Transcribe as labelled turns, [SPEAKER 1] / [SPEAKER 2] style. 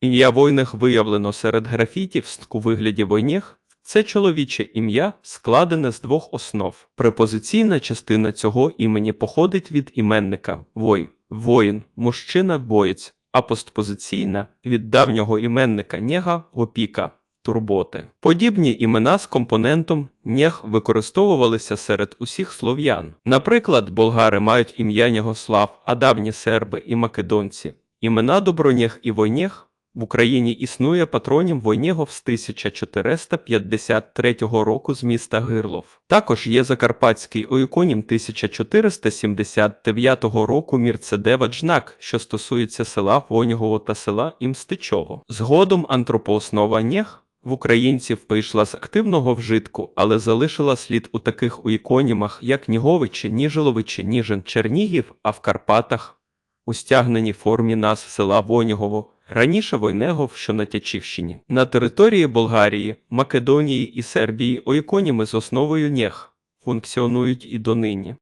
[SPEAKER 1] Ім'я Войнег виявлено серед графітів у вигляді Войнєг. Це чоловіче ім'я, складене з двох основ. Препозиційна частина цього імені походить від іменника вой, воїн, мужчина, боєць, а постпозиційна від давнього іменника нега, опіка, турботи. Подібні імена з компонентом нег використовувалися серед усіх слов'ян. Наприклад, болгари мають ім'я Нєгослав, а давні серби і македонці. Імена Добронєг і Войнєг в Україні існує патронім Войнєгов з 1453 року з міста Гирлов. Також є закарпатський оіконім 1479 року Мірцедева Джнак, що стосується села Воньгово та села Імстичово. Згодом антропооснова Нєг в українців вийшла з активного вжитку, але залишила слід у таких уіконімах, як Ніговичі, Ніжиловичі, Ніжин, Чернігів, а в Карпатах у стягненій формі назв села Вонігово, раніше Войнегов, що на Тячівщині. На території Болгарії, Македонії і Сербії оіконіми з основою нег функціонують і донині.